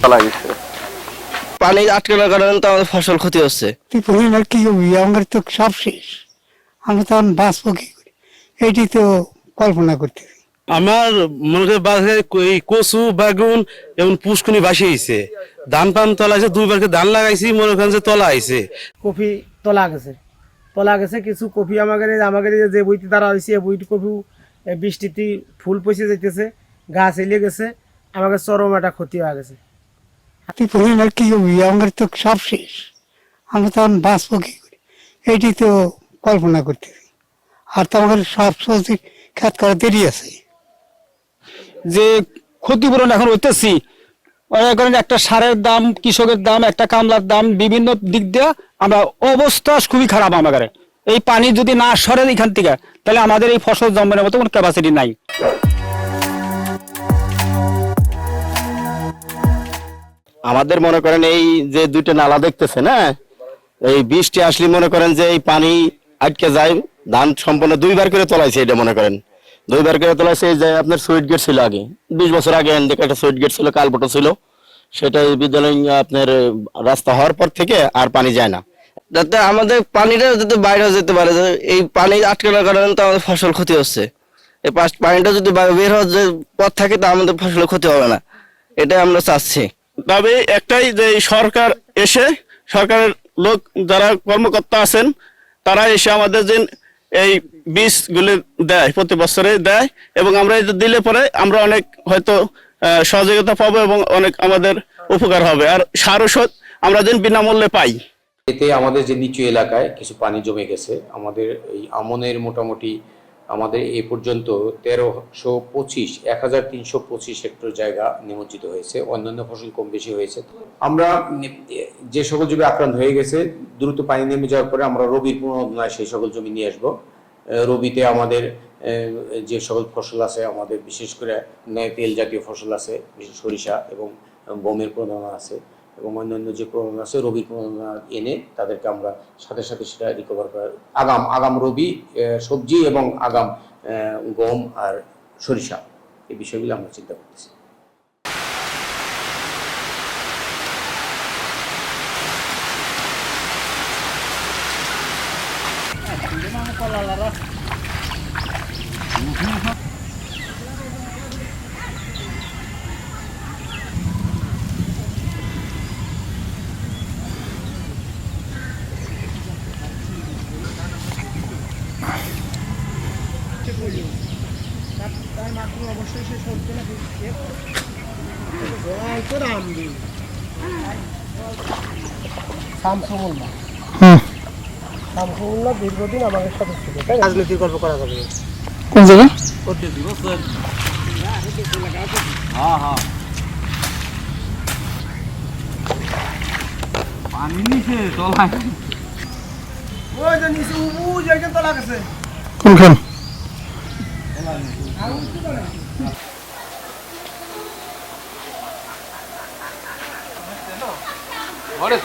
চলা গেছে পানি আটকানোর কারণে তো আমাদের ফসল ক্ষতি হচ্ছে। কি হবি? আমার তো সব শেষ। আমরা তখন বাঁচবো কি করে? এটি তো কল্পনা করতেছি আমার মনে করি বাসে এই কচু বেগুন এবং পুষ্কুনি ধান পান তলা আছে দুইবার ধান লাগাইছি মনে করেন যে তলা আইছে। কফি তলা গেছে। তলা গেছে কিছু কফি আমাদের আমাদের যে বইটি দ্বারা হয়েছে বইটি কফি বৃষ্টিতে ফুল পচে যাইতেছে। গাছ এলিয়ে গেছে আমাদের চরম একটা ক্ষতি হয়ে গেছে। কি হবি আমার তো সব শেষ। আমরা তখন বাঁচবো কি করে? এটি তো কল্পনা করতেছি আর তো আমাদের সব সবজি খেত করা দেরি আছে। যে ক্ষতিপূরণ এখন হইতেছি মনে করেন একটা সারের দাম কৃষকের দাম একটা কামলার দাম বিভিন্ন দিক দিয়ে আমরা অবস্থা খুবই খারাপ আমাদের। এই পানি যদি না সরে এখান থেকে তাহলে আমাদের এই ফসল জন্মানোর মতো কোনো ক্যাপাসিটি নাই। আমাদের মনে করেন এই যে দুইটা নালা দেখতেছে না এই বৃষ্টি আসলে মনে করেন যে এই পানি আটকে যায়, ধান সম্পূর্ণ দুইবার করে তোলাইছে এটা মনে করেন। দুইবার করে তোলাইছে, এই যে আপনার সুইট গেট ছিল আগে, বিশ বছর আগে থেকে একটা সুইট গেট ছিল কালপটো ছিল। সেটা বিদ্যালয়, আপনার, রাস্তা হওয়ার পর থেকে আর পানি যায় না। যাতে আমাদের পানিটা যাতে বাইরে যেতে পারে এই পানি আটকানোর কারণে তো আমাদের ফসল ক্ষতি হচ্ছে। এই পানিটা যদি বের হওয়ার পথ থাকে, তা আমাদের ফসলের ক্ষতি হবে না। এটাই আমরা চাচ্ছি। তবে একটাই যে সরকার এসে, সরকারের লোক যারা কর্মকর্তা আছেন, তারা এসে আমাদের যে এই বীজগুলি দেয়, প্রতি বছরে দেয়, এবং আমরা এটা দিলে পরে আমরা অনেক হয়তো সহযোগিতা পাবো এবং অনেক আমাদের উপকার হবে। আর সার ওষুধ আমরা যেন বিনামূল্যে পাই। এতে আমাদের যে নিচু এলাকায় কিছু পানি জমে গেছে, আমাদের এই আমনের মোটামুটি আমাদের এ পর্যন্ত তেরোশো পঁচিশ এক হাজার তিনশো পঁচিশ হেক্টর জায়গা নিমজ্জিত হয়েছে। অন্যান্য ফসল কম বেশি হয়েছে। আমরা যে সকল জমি আক্রান্ত হয়ে গেছে, দ্রুত পানি নেমে যাওয়ার পরে আমরা রবির পুনর্নয় সেই সকল জমি নিয়ে আসব। রবিতে আমাদের যে সকল ফসল আছে, আমাদের বিশেষ করে তেল জাতীয় ফসল আছে, বিশেষ সরিষা এবং গমের প্রধান আছে। এবং অন্যান্য যে প্রণোদনা আছে প্রণোদনা এনে তাদেরকে আমরা সাথে সাথে সেটা রিকভার করার আগাম আগাম রবি সবজি এবং আগাম গম আর সরিষা এই বিষয়গুলো আমরা চিন্তা করতেছি। তার মাধ্যমে অবশ্যই সে সরবে না তো রামদি শামসুমুল্লাহ শামসুমুল্লাহ দীর্ঘদিন আমাদের সাথে ছিল রাজনীতির গল্প করা যাবে। কোন জায়গায় ওই যে নিচে উবু জায়গা তোলা গেছে। কোনখান? ঘরে